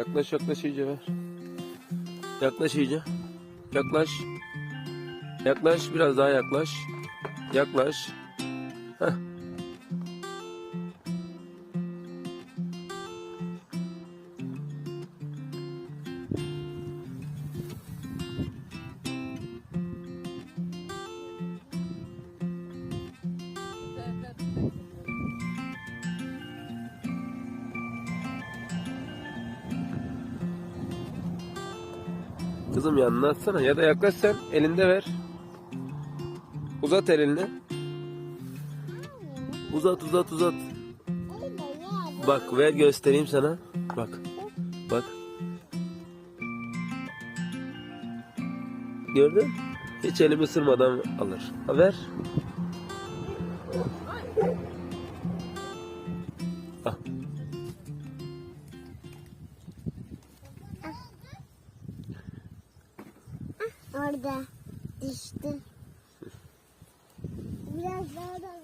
Yaklaş yaklaş iyice ver. Yaklaş iyice. Yaklaş. Yaklaş biraz daha yaklaş. Yaklaş. Heh. Kızım yanına atsana ya da yaklaş sen elinde ver. Uzat elini. Uzat uzat uzat. Bak ver göstereyim sana. Bak. Bak. Gördün? Hiç elimi ısırmadan alır. Ha ver. Al. Orada düştü. Biraz daha da